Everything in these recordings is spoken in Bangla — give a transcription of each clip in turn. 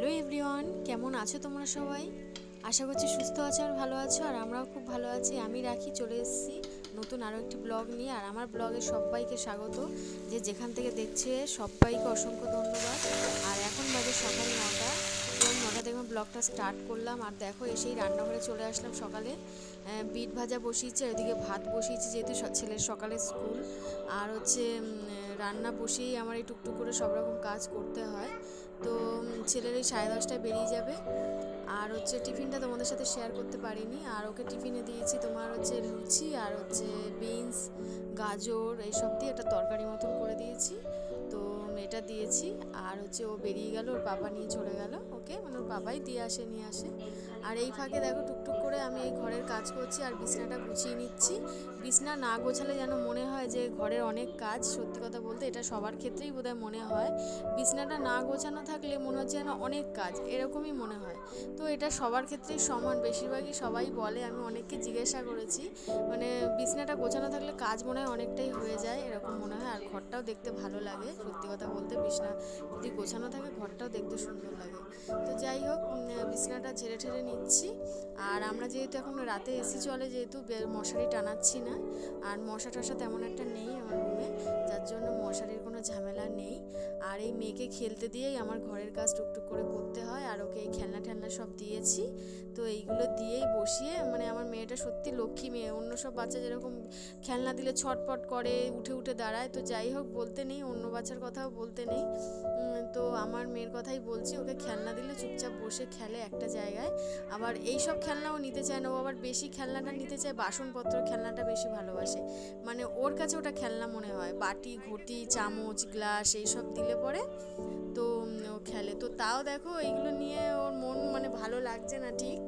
হ্যালো এভরিওয়ান, কেমন আছো তোমরা সবাই? আশা করছি সুস্থ আছো আর ভালো আছো, আর আমরাও খুব ভালো আছি। আমি রাখি, চলে এসেছি নতুন আরও একটি ব্লগ নিয়ে, আর আমার ব্লগে সবাইকে স্বাগত। যে যেখান থেকে দেখছে, সবাইকে অসংখ্য ধন্যবাদ। আর এখন বাজে সকাল নটা এবং নটা থেকে আমি ব্লগটা স্টার্ট করলাম, আর দেখো এসেই রান্নাঘরে চলে আসলাম সকালে। বিট ভাজা বসিয়েছি, আর ওইদিকে ভাত বসিয়েছি, যেহেতু ছেলের সকালে স্কুল। আর হচ্ছে রান্না বসিয়েই আমার এই টুকটুক করে সব রকম কাজ করতে হয়। তো ছেলের এই সাড়ে দশটায় বেরিয়ে যাবে। আর হচ্ছে টিফিনটা তোমাদের সাথে শেয়ার করতে পারিনি। আর ওকে টিফিনে দিয়েছি তোমার হচ্ছে লুচি, আর হচ্ছে বিনস গাজর, এইসব দিয়ে একটা তরকারি মতন করে দিয়েছি। তো এটা দিয়েছি। আর হচ্ছে ও বেরিয়ে গেল, ওর বাবা নিয়ে চলে গেল। ওকে মানে ওর বাবাই দিয়ে আসে, নিয়ে আসে। আর এই ফাঁকে দেখো টুকটুক করে আমি এই ঘরের কাজ করছি আর বিছনাটা গুছিয়ে নিচ্ছি। বিছনা না গোছালে যেন মনে হয় যে ঘরের অনেক কাজ, সত্যি কথা বলতে এটা সবার ক্ষেত্রেই বোধহয় মনে হয়। বিছনাটা না গোছানো থাকলে মনে হচ্ছে যেন অনেক কাজ, এরকমই মনে হয়। তো এটা সবার ক্ষেত্রেই সমান, বেশিরভাগই সবাই বলে, আমি অনেককে জিজ্ঞাসা করেছি। মানে বিছনাটা গোছানো থাকলে কাজ মনে হয় অনেকটাই হয়ে যায়, এরকম মনে হয়। আর ঘরটাও দেখতে ভালো লাগে, সত্যি কথা বলতে বিছনা যদি গোছানো থাকে, ঘরটাও দেখতে সুন্দর লাগে। তো যাই হোক বিছনাটা ঝেড়ে ঠেড়ে নিচ্ছি। আর আমরা যেহেতু এখন রাতে এসি চলে, যেহেতু মশারি টানাচ্ছি না। আর মশা টশা তেমন একটা নেই আমার রুমে, যার জন্য মশারির কোনো ঝামেলা নেই। আর এই মেয়েকে খেলতে দিয়েই আমার ঘরের কাজ টুকটুক করে করতে হয়, আর ওকে এই খেলনা ঠেলনা সব দিয়েছি। তো এইগুলো দিয়েই বসিয়ে মানে আমার মেয়েটা সত্যি লক্ষ্মী মেয়ে, অন্য সব বাচ্চা যেরকম খেলনা দিলে ছটপট করে, উঠে উঠে দাঁড়ায়, তো যাই হোক বলতে নেই, অন্য বাচ্চার কথাও বলতে নেই। তো আমার মেয়ের কথাই বলছি, ওকে খেলনা দিলে চুপচাপ বসে খেলে একটা জায়গায়। আবার এই সব খেলনাও নিতে চায় না। ও আবার বেশি খেলনাটা নিতে চায় বাসনপত্র খেলনাটা বেশি ভালোবাসে। মানে ওর কাছে ওটা খেলনা মনে হয়। বাটি, ঘটি, চামচ, গ্লাস, এইসব দিলে পরে তো খেলে। তো তাও দেখো এইগুলো নিয়ে ওর মন মানে ভালো লাগছে না ঠিক?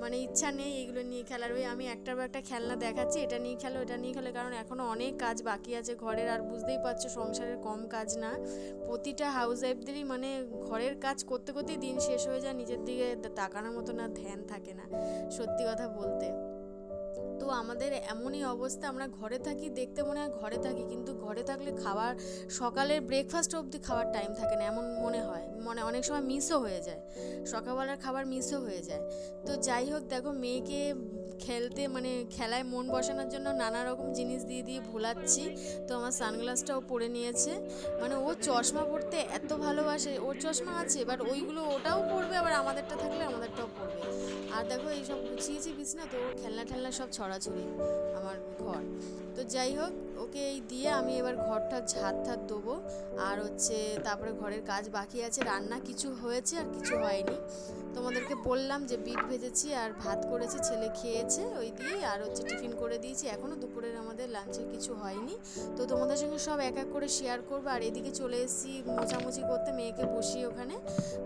মানে ইচ্ছা নেই এগুলো নিয়ে খেলার। ওই আমি একটার একটা খেলনা দেখাচ্ছি, এটা নিয়ে খেলো এটা নিয়ে খেলো, কারণ এখনও অনেক কাজ বাকি আছে ঘরের। আর বুঝতেই পারছ সংসারের কম কাজ না। প্রতিটা হাউস ওয়াইফদেরই মানে ঘরের কাজ করতে, করতেই দিন শেষ হয়ে যায়, নিজের দিকে তাকানোর মতো না, ধ্যান থাকে না, সত্যি কথা বলতে। তো আমাদের এমনই অবস্থা, আমরা ঘরে থাকি, দেখতে মনে হয় ঘরে থাকি, কিন্তু ঘরে থাকলে খাবার, সকালের ব্রেকফাস্ট অবধি খাওয়ার টাইম থাকে না, এমন মনে হয়। মনে অনেক সময় মিসও হয়ে যায়। সকালবেলার খাবার মিসও হয়ে যায়। তো যাই হোক, দেখো মেয়েকে খেলতে মানে খেলায় মন বসানোর জন্য নানা রকম জিনিস দিয়ে দিয়ে ভোলাচ্ছি। তো আমার সানগ্লাসটাও পরে নিয়েছে। মানে ও চশমা পরতে এত ভালোবাসে। ওর চশমা আছে এবার ওইগুলো ওটাও পরবে, আবার আমাদেরটা থাকলে আমাদেরটাও পরবে। আর দেখো এইসব গুছিয়েছি বিছনা, তো ওর খেলনা ঠেলনা সব ছড়াছড়ি আমার ঘর। তো যাই হোক ওকে এই দিয়ে আমি এবার ঘরটা ঝাড় ঠাত দেবো। আর হচ্ছে তারপরে ঘরের কাজ বাকি আছে। রান্না কিছু হয়েছে আর কিছু হয়নি। তোমাদেরকে বললাম যে বিট ভেজেছি আর ভাত করেছি, ছেলে খেয়েছে ওই দিয়েই। আর হচ্ছে টিফিন করে দিয়েছি। এখনও দুপুরের আমাদের লাঞ্চের কিছু হয়নি। তো তোমাদের সঙ্গে সব এক এক করে শেয়ার করব। আর এদিকে চলে এসেছি মোছামুছি করতে মেয়েকে বসি ওখানে।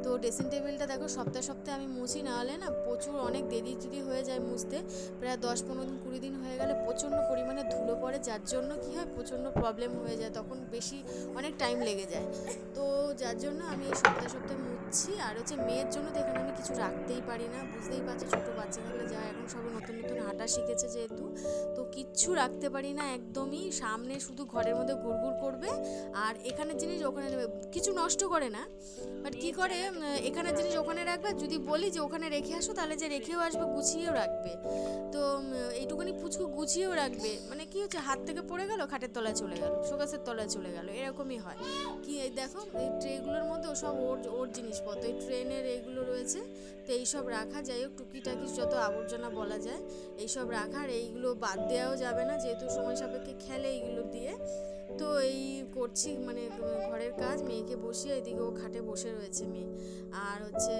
তো ড্রেসিং টেবিলটা দেখো, সপ্তাহে সপ্তাহে আমি মুছি। না হলে না প্রচুর অনেক দেরি যদি হয়ে যায় মুছতে। প্রায় দশ পনেরো দিন, কুড়ি দিন হয়ে গেলে প্রচণ্ড পরিমাণে ধুলো পড়ে। যার জন্য কি হয়, প্রচণ্ড প্রবলেম হয়ে যায়, তখন বেশি অনেক টাইম লেগে যায়। তো যার জন্য আমি এই সপ্তাহে সপ্তাহে মুছছি, আর হচ্ছে মেয়ের জন্য তো এখানে আমি কিছু রাখতেই পারি না, বুঝতেই পারছি ছোটো বাচ্চা থাকলে যা এখন সবে নতুন নতুন হাঁটা শিখেছে যেহেতু, তো কিচ্ছু রাখতে পারি না একদমই, সামনে শুধু ঘরের মধ্যে ঘুরঘুর করবে, আর এখানের জিনিস ওখানে নেবে কিছু নষ্ট করে না বাট কি করে এখানের জিনিস ওখানে রাখবে, যদি বলি যে ওখানে রেখে আসো, তাহলে যে রেখেও আসবে, গুছিয়েও রাখবে। তো এইটুকুনি পুচকু গুছিয়েও রাখবে মানে কি হচ্ছে, হাত থেকে পড়ে গেল, খাটের তলায় চলে গেল শোকাসের তলায় চলে গেল, এরকমই হয়। কি দেখো, এই ট্রেগুলোর মধ্যে সব ওর ওর জিনিসপত্র, এই ট্রেনের এইগুলো রয়েছে, তো এইসব রাখা, যাই হোক, টুকিটাকি যত আবর্জনা বলা যায় এইসব রাখার, এইগুলো বাদ দেওয়াও যাবে না, যেহেতু সময় সাপেক্ষে খেলে এইগুলো দিয়ে। তো এই করছি মানে ঘরের কাজ, মেয়েকে বসিয়ে এদিকে ও খাটে বসে রয়েছে মেয়ে। আর হচ্ছে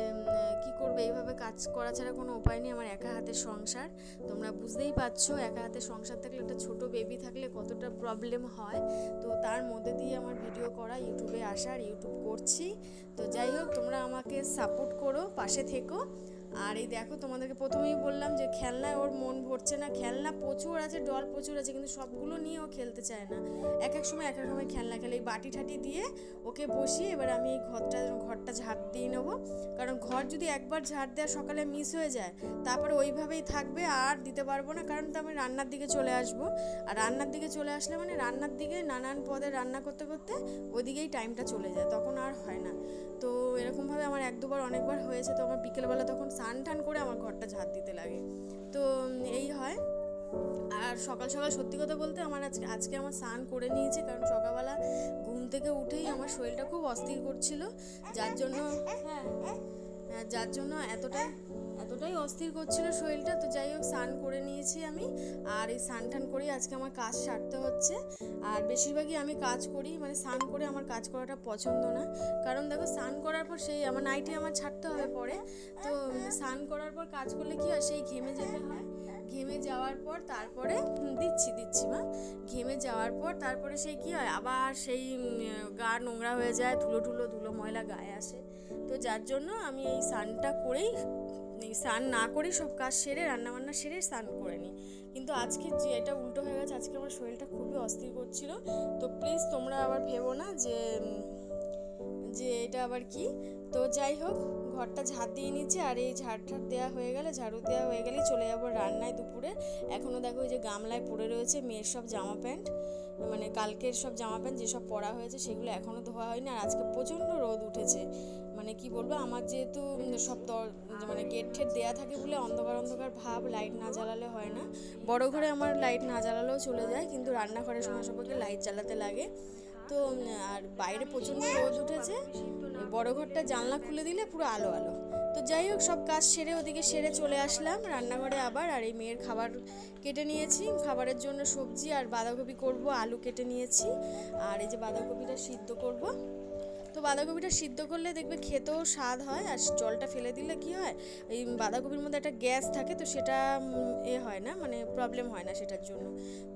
কি করবে? এইভাবে কাজ করা ছাড়া কোনো উপায় নেই আমার একা হাতের সংসার। তোমরা বুঝতেই পারছ, একা হাতের সংসার থাকলে একটা ছোট বেবি থাকলে কতটা প্রবলেম হয়। তো তার মধ্যে দিয়ে আমার ভিডিও করা ইউটিউবে আসার ইউটিউব করছি। তো যাই হোক, তোমরা আমাকে সাপোর্ট করো, পাশে থেকো। আর এই দেখো তোমাদেরকে প্রথমেই বললাম যে খেলনায় ওর মন ভরছে না, খেলনা প্রচুর আছে, ডল প্রচুর আছে, কিন্তু সবগুলো নিয়ে ও খেলতে চায় না। এক এক সময়, এক এক সময় খেলনা খেলে। এই বাটি ঠাটি দিয়ে ওকে বসিয়ে এবার আমি এই ঘরটা ঘরটা ঝাড় দিয়ে নেব। কারণ ঘর যদি একবার ঝাড় দেওয়া সকালে মিস হয়ে যায়, তারপরে ওইভাবেই থাকবে, আর দিতে পারব না। কারণ তো আমি রান্নার দিকে চলে আসব। আর রান্নার দিকে চলে আসলে মানে রান্নার দিকে নানান পদে রান্না করতে করতে ওদিকেই টাইমটা চলে যায়, তখন আর হয় না। এক দুবার অনেকবার হয়েছে, তো আমার বিকেলবেলা তখন স্নান টান করে আমার ঘরটা ঝাঁট দিতে লাগে। তো এই হয়। আর সকাল সকাল সত্যি কথা বলতে আমার আজকে আজকে আমার স্নান করে নিয়েছে, কারণ সকালবেলা ঘুম থেকে উঠেই আমার শরীরটা খুব অস্থির করছিল। যার জন্য হ্যাঁ যার জন্য এতটাই এতটাই অস্থির করছিল শরীরটা, তো যাই হোক, স্নান করে নিয়েছি আমি। আর এই স্নান টান করেই আজকে আমার কাজ সারতে হচ্ছে। আর বেশিরভাগই আমি কাজ করি মানে স্নান করে আমার কাজ করাটা পছন্দ না। কারণ দেখো, স্নান করার পর সেই আমার নাইটে আমার ছাড়তে হবে পরে। তো স্নান করার পর কাজ করলে কি হয়, সেই ঘেমে যেতে হয়। ঘেমে যাওয়ার পর তারপরে দিচ্ছি দিচ্ছি মা। ঘেমে যাওয়ার পর তারপরে সেই কি হয়, আবার সেই গা নোংরা হয়ে যায়, ধুলো ধুলো ধুলো ময়লা গায়ে আসে। তো যার জন্য আমি এই স্নানটা করেই স্নান না করেই সব কাজ সেরে, রান্নাবান্না সেরে স্নান করে নিই। কিন্তু আজকে যে এটা উল্টো হয়ে গেছে, আজকে আমার শরীরটা খুবই অস্থির করছিল। তো প্লিজ তোমরা আবার ভেবো না যে যে এটা আবার কি? তো যাই হোক, ঘরটা ঝাড় দিয়ে নিচ্ছে আর এই ঝাড় ঠাড় দেওয়া হয়ে গেলে, ঝাড়ু দেওয়া হয়ে গেলেই চলে যাব রান্নায় দুপুরে। এখনও দেখো ওই যে গামলায় পড়ে রয়েছে মেয়ের সব জামা প্যান্ট মানে কালকের সব জামা প্যান্ট যেসব পরা হয়েছে সেগুলো এখনও ধোয়া হয়নি আর আজকে প্রচণ্ড রোদ উঠেছে। মানে কি বলব, আমার যেহেতু সব মানে গেট ঠেট দেওয়া থাকে বলে অন্ধকার অন্ধকার ভাব, লাইট না জ্বালালে হয় না। বড় ঘরে আমার লাইট না জ্বালালেও চলে যায়, কিন্তু রান্নাঘরের সময় সবাইকে লাইট জ্বালাতে লাগে। তো আর বাইরে প্রচণ্ড রোদ উঠেছে। বড় ঘরটা জানলা খুলে দিলে পুরো আলো আলো। তো যাই হোক, সব কাজ সেরে ওদিকে সেরে চলে আসলাম। রান্নাঘরে আবার, আর এই মেয়ের খাবার কেটে নিয়েছি। খাবারের জন্য সবজি আর বাঁধাকপি করব, আলু কেটে নিয়েছি। আর এই যে বাঁধাকপিটা সিদ্ধ করব। তো বাঁধাকপিটা সিদ্ধ করলে দেখবে খেতেও স্বাদ হয় আর জলটা ফেলে দিলে কি হয়, এই বাঁধাকপির মধ্যে একটা গ্যাস থাকে তো সেটা এ হয় না মানে প্রবলেম হয় না সেটার জন্য।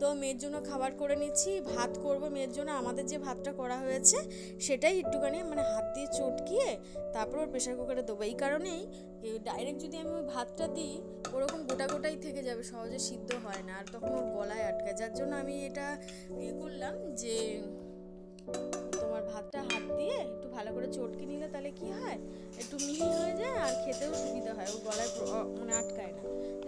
তো মেয়ের জন্য খাবার করে নিচ্ছি, ভাত করব মেয়ের জন্য। আমাদের যে ভাতটা করা হয়েছে সেটাই একটুখানি মানে হাত দিয়ে চটকিয়ে তারপর ওর প্রেশার কুকারে দেবো। এই কারণেই ডাইরেক্ট যদি আমি ওই ভাতটা দিই, ওরকম গোটা গোটাই থেকে যাবে, সহজে সিদ্ধ হয় না। আর তখন ওর গলায় আটকায় যার জন্য আমি এটা ইয়ে করলাম যে তোমার ভাতটা হাত দিয়ে একটু ভালো করে চটকে নিলে তাহলে কি হয়? একটু মিহি হয়ে যায় আর খেতেও সুবিধা হয়। ও গলায় মানে আটকায় না।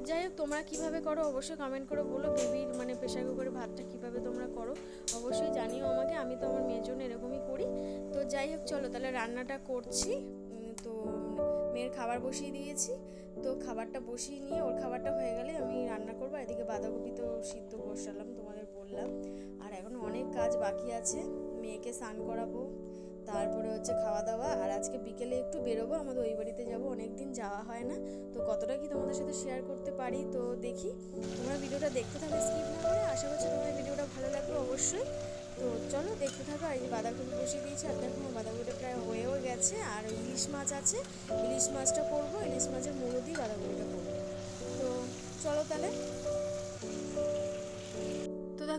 যাই হোক, তোমরা কীভাবে করো অবশ্যই কমেন্ট করে বলো। বেবির মানে প্রেশার কুকারে ভাতটা কীভাবে তোমরা করো অবশ্যই জানিও আমাকে। আমি তো আমার মেয়ের জন্য এরকমই করি। তো যাই হোক, চলো তাহলে রান্নাটা করছি। তো মেয়ের খাবার বসিয়ে দিয়েছি। তো খাবারটা বসিয়ে নিয়ে ওর খাবারটা হয়ে গেলে আমি রান্না করব। এদিকে বাঁধাকপি তো সিদ্ধ বসালাম, তোমাদের বললাম। আর এখন অনেক কাজ বাকি আছে। মেয়েকে স্নান করাবো, তারপরে হচ্ছে খাওয়া দাওয়া, আর আজকে বিকেলে একটু বেরোবো, আমাদের ওই বাড়িতে যাব অনেক দিন যাওয়া হয় না। তো কতটা কি তোমাদের সাথে শেয়ার করতে পারি তো দেখি। তোমরা ভিডিওটা দেখতে থাকো স্কিপ না করে, আশা করছি তোমাদের ভিডিওটা ভালো লাগবে অবশ্যই। তো চলো দেখতে থাকো, আর এই বাঁধাকপি বসিয়ে দিয়েছি, আর দেখো বাঁধাকপিটা প্রায় হয়েও গেছে, আর ইলিশ মাছ আছে। ইলিশ মাছটা করব, ইলিশ মাছের মুড়ো দিয়ে বাঁধাকপিটা করব। তো চলো তাহলে।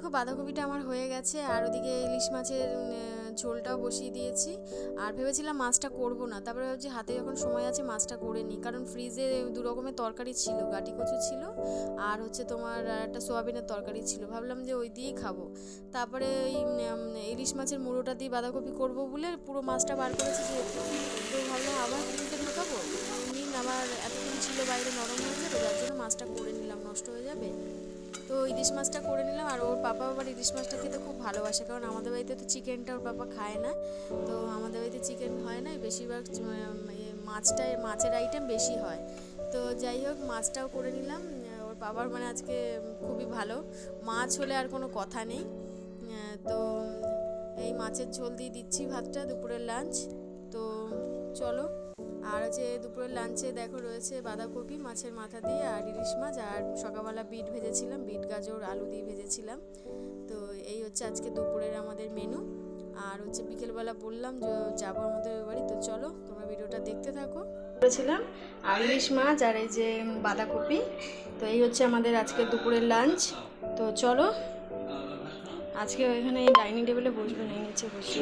দেখো বাঁধাকপিটা আমার হয়ে গেছে, আর ওদিকে ইলিশ মাছের ঝোলটাও বসিয়ে দিয়েছি। আর ভেবেছিলাম মাছটা করব না, তারপরে ভাবছি হাতে যখন সময় আছে মাছটা করে নিই, কারণ ফ্রিজে দু রকমের তরকারি ছিল, গাটি কচু ছিল, আর হচ্ছে তোমার একটা সোয়াবিনের তরকারি ছিল, ভাবলাম যে ওই দিয়েই খাব। তারপরে ওই ইলিশ মাছের মুড়োটা দিয়ে বাঁধাকপি করব বলে পুরো মাছটা বার করেছি যেহেতু। তো ভাবলাম আবার ফ্রিজে ঢোকাবো, নিন, আবার এতদিন ছিল বাইরে নরম হয়ে যাবে যার জন্য মাছটা করে নিলাম, নষ্ট হয়ে যাবে। তো ইলিশ মাছটা করে নিলাম আর ওর পাপা আবার ইলিশ মাছটা খেতে খুব ভালোবাসে কারণ আমাদের বাড়িতে তো চিকেনটা ওর পাপা খায় না। তো আমাদের বাড়িতে চিকেন হয় না বেশিরভাগ উম, মাছের আইটেম বেশি হয়। তো যাই হোক মাছটাও করে নিলাম। ওর বাবার মানে আজকে খুবই ভালো। মাছ হলে আর কোনো কথা নেই। তো এই মাছের ঝোল দিয়ে দিচ্ছি ভাতটা দুপুরের লাঞ্চ তো চলো। আর হচ্ছে দুপুরের লাঞ্চে দেখো রয়েছে বাঁধাকপি, মাছের মাথা দিয়ে আর ইলিশ মাছ আর সকালবেলা বিট ভেজেছিলাম, বিট, গাজর, আলু দিয়ে ভেজেছিলাম। তো এই হচ্ছে আজকে দুপুরের আমাদের মেনু আর হচ্ছে বিকেলবেলা বললাম যে যাব আমাদের বাড়ি, তো চলো তোমরা ভিডিওটা দেখতে থাকো। করেছিলাম। আর ইলিশ মাছ আর এই যে বাঁধাকপি, তো এই হচ্ছে আমাদের আজকে দুপুরের লাঞ্চ তো চলো, আজকে এখানে ডাইনিং টেবিলে বসবে না, এই নিচে বসে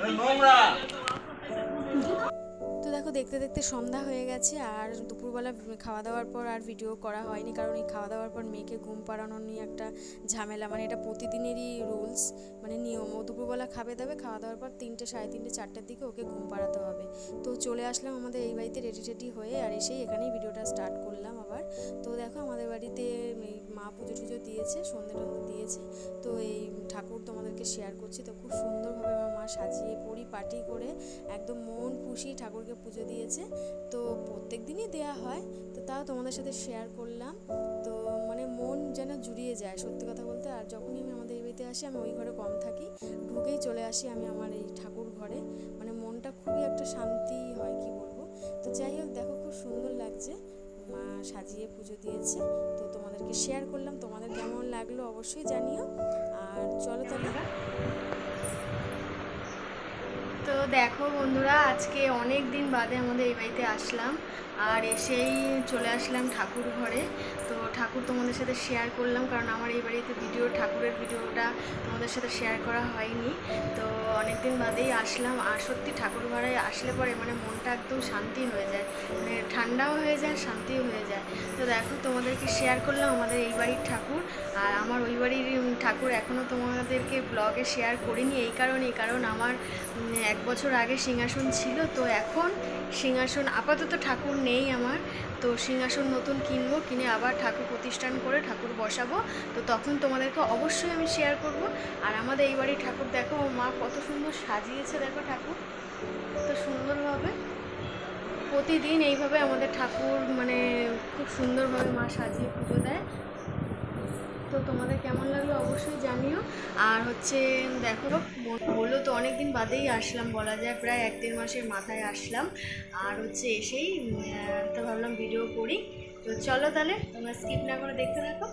দেখো দেখতে দেখতে সন্ধ্যা হয়ে গেছে আর দুপুরবেলা খাওয়া দাওয়ার পর আর ভিডিও করা হয়নি কারণ এই খাওয়া দাওয়ার পর মেয়েকে ঘুম পাড়ানো নিয়ে একটা ঝামেলা। মানে এটা প্রতিদিনেরই রুলস মানে নিয়ম। ও দুপুরবেলা খাবে দাবে খাওয়া দাওয়ার পর তিনটে, সাড়ে তিনটে, চারটের দিকে ওকে ঘুম পাড়াতে হবে। তো চলে আসলাম আমাদের এই বাড়িতে রেডি টেডি হয়ে আর এসেই এখানেই ভিডিওটা স্টার্ট করলাম আবার। তো দেখো আমাদের বাড়িতে মা পুজো টুজো দিয়েছে, সন্ধে টন্ধে দিয়েছে। তো এই ঠাকুর তোমাদেরকে শেয়ার করছি। তো খুব সুন্দরভাবে আমার মা সাজিয়ে পরিপাটি করে। একদম মন খুশি ঠাকুরকে পুজো দিয়েছে। তো প্রত্যেক দিনই দেয়া হয়। তো তাও তোমাদের সাথে শেয়ার করলাম। তো মানে মন যেন জুড়িয়ে যায় সত্যি কথা বলতে। আর যখনই আমি আমাদের এই বাড়িতে আসি, আমি ওই ঘরে কম থাকি। ঢুকেই চলে আসি আমি আমার এই ঠাকুর ঘরে। মানে মনটা খুবই একটা শান্তি হয়, কি বলব? তো যাই হোক, দেখো খুব সুন্দর লাগছে। মা সাজিয়ে পুজো দিয়েছে। তো তোমাদেরকে শেয়ার করলাম। তোমাদের কেমন লাগল অবশ্যই জানিও। আর চলো তাহলে। দেখো বন্ধুরা, আজকে অনেক দিন বাদে আমাদের এই বাড়িতে আসলাম আর এসেই চলে আসলাম ঠাকুর ঘরে। তো ঠাকুর তোমাদের সাথে শেয়ার করলাম কারণ আমার এই বাড়িতে ভিডিও ঠাকুরের ভিডিওটা তোমাদের সাথে শেয়ার করা হয়নি। তো অনেক দিন বাদেই আসলাম আর সত্যি ঠাকুর ঘরে আসলে পরে মানে মনটা একদম শান্তি হয়ে যায়। মানে ঠান্ডাও হয়ে যায়, শান্তিও হয়ে যায়। তো দেখো তোমাদেরকে শেয়ার করলাম আমাদের এই বাড়ির ঠাকুর আর আমার ওই বাড়ির ঠাকুর এখনও তোমাদেরকে ব্লগে শেয়ার করিনি, এই কারণেই কারণ আমার এক বছর আগে সিংহাসন ছিল, তো এখন সিংহাসন আপাতত ঠাকুর নেই আমার। তো সিংহাসন নতুন কিনবো, কিনে আবার ঠাকুর প্রতিষ্ঠান করে ঠাকুর বসাবো। তো তখন তোমাদেরকে অবশ্যই আমি শেয়ার করব। আর আমাদের এই বাড়ির ঠাকুর দেখো মা কত সুন্দর সাজিয়েছে দেখো ঠাকুর। কত সুন্দরভাবে। প্রতিদিন এইভাবে আমাদের ঠাকুর মানে খুব সুন্দরভাবে মা সাজিয়ে পুজো দেয়। তো তোমাদের কেমন লাগল অবশ্যই জানিও। আর হচ্ছে, দেখো, বলল তো অনেক দিন বাদেই আসলাম, বলা যায় প্রায় এক দেড় মাসের মাথায় আসলাম। আর হচ্ছে এসেই তো ভাবলাম ভিডিও করি। তো চলো তাহলে, তোমরা স্কিপ না করে দেখতে থাকো।